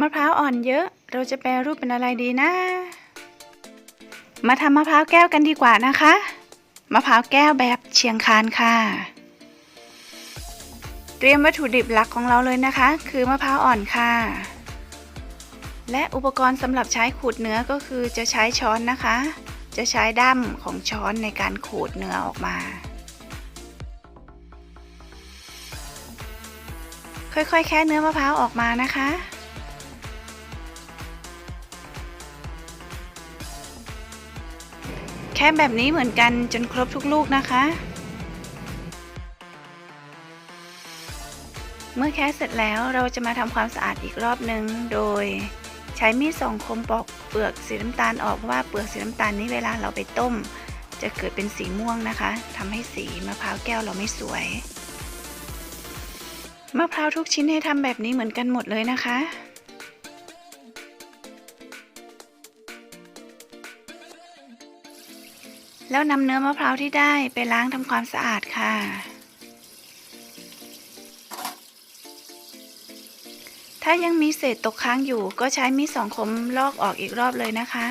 มะพร้าวอ่อนเยอะ เราจะแปรรูปเป็นอะไรดีนะ มาทำมะพร้าวแก้วกันดีกว่านะคะ มะพร้าวแก้วแบบเชียงคานค่ะ เตรียมวัตถุดิบหลักของเราเลยนะคะ คือมะพร้าวอ่อนค่ะ และอุปกรณ์สำหรับใช้ขูดเนื้อก็คือจะใช้ช้อนนะคะ จะใช้ด้ามของช้อนในการขูดเนื้อออกมาค่อยๆ แค่เนื้อมะพร้าวออกมานะคะ แค่แบบนี้เหมือนกันจนครบทุกลูกนะคะ เมื่อแค่เสร็จแล้วเราจะมาทำความสะอาดอีกรอบหนึ่งโดย ใช้มีดสองคมปอกเปลือกสีน้ำตาลออกเพราะว่าเปลือกสีน้ำตาลนี้เวลาเราไปต้ม จะเกิดเป็นสีม่วงนะคะทำให้สีมะพร้าวแก้วเราไม่สวยมะพร้าวทุกชิ้นให้ทำแบบนี้เหมือนกันหมดเลยนะคะ แล้วนำเนื้อมะพร้าวที่ได้ไปล้างทำความสะอาดค่ะ ถ้ายังมีเศษตกค้างอยู่ก็ใช้มีดสองคมลอกออกอีกรอบเลยนะคะ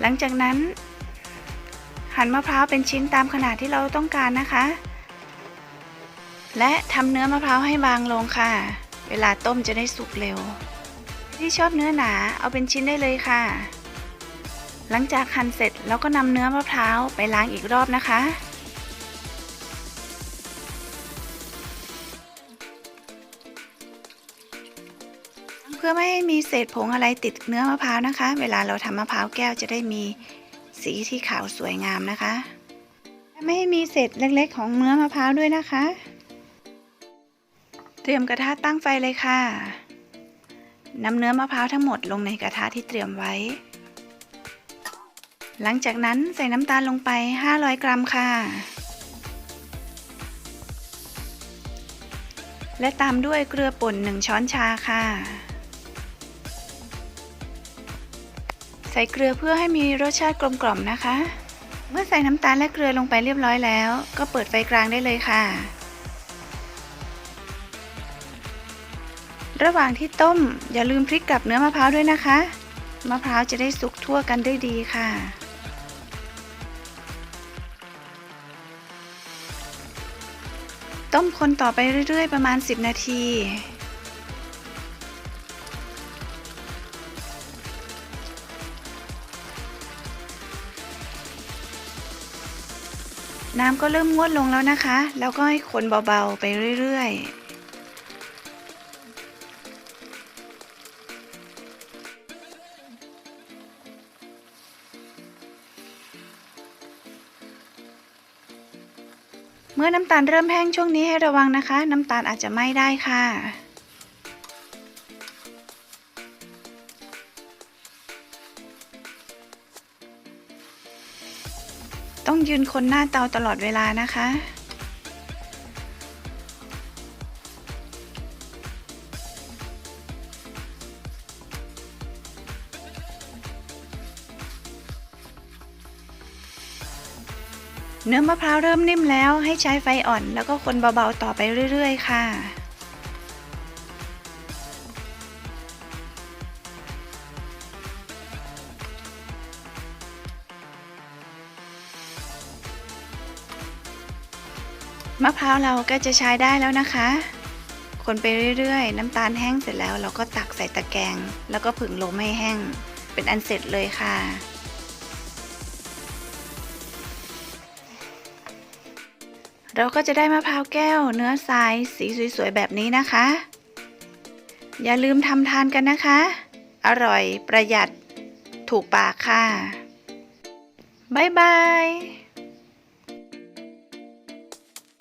หลังจากนั้น หั่นมะพร้าวเป็นชิ้นตามขนาดที่เราต้องการนะคะ และทำเนื้อมะพร้าวให้บางลงค่ะ เวลาต้มจะได้สุกเร็ว ที่ชอบเนื้อหนาเอาเป็นชิ้นได้เลยค่ะ หลังจากหั่นเสร็จเราก็นำเนื้อมะพร้าวไปล้างอีกรอบนะคะ เพื่อไม่ให้มีเศษผงอะไรติดเนื้อมะพร้าวนะคะ เวลาเราทำมะพร้าวแก้วจะได้มีสีที่ขาวสวยงามนะคะ ไม่ให้มีเศษเล็กๆ ของเนื้อมะพร้าวด้วยนะคะ เตรียมกระทะตั้งไฟเลยค่ะนำเนื้อมะพร้าวทั้งหมดลงในกระทะที่เตรียมไว้ หลังจากนั้นใส่น้ำตาลลงไป 500 กรัมค่ะ และตามด้วยเกลือป่น 1 ช้อนชาค่ะ ใส่เกลือเพื่อให้มีรสชาติกลมกล่อมนะคะ เมื่อใส่น้ำตาลและเกลือลงไปเรียบร้อยแล้ว ก็เปิดไฟกลางได้เลยค่ะ ระหว่างที่ต้มอย่าลืมพลิกกลับเนื้อมะพร้าวด้วยนะคะ มะพร้าวจะได้สุกทั่วกันได้ดีค่ะต้มคนต่อไปเรื่อยๆ ประมาณ 10 นาที น้ำก็เริ่มงวดลงแล้วนะคะ แล้วก็ให้คนเบาๆไปเรื่อยๆเมื่อน้ำตาลเริ่มแห้งช่วงนี้ให้ระวังนะคะ น้ำตาลอาจจะไหม้ได้ค่ะ ต้องยืนคนหน้าเตาตลอดเวลานะคะ เนื้อมะพร้าวเริ่มนิ่มแล้วให้ใช้ไฟอ่อน แล้วก็คนเบาๆต่อไปเรื่อยๆ ค่ะ มะพร้าวเราก็จะใช้ได้แล้วนะคะ คนไปเรื่อยๆ น้ำตาลแห้งเสร็จแล้วเราก็ตักใส่ตะแกรงแล้วก็ผึ่งลมให้แห้ง เป็นอันเสร็จเลยค่ะเราก็จะได้มะพร้าวแก้วเนื้อทรายสีสวยๆแบบนี้นะคะ อย่าลืมทำทานกันนะคะ อร่อยประหยัดถูกปากค่ะ บ๊ายบาย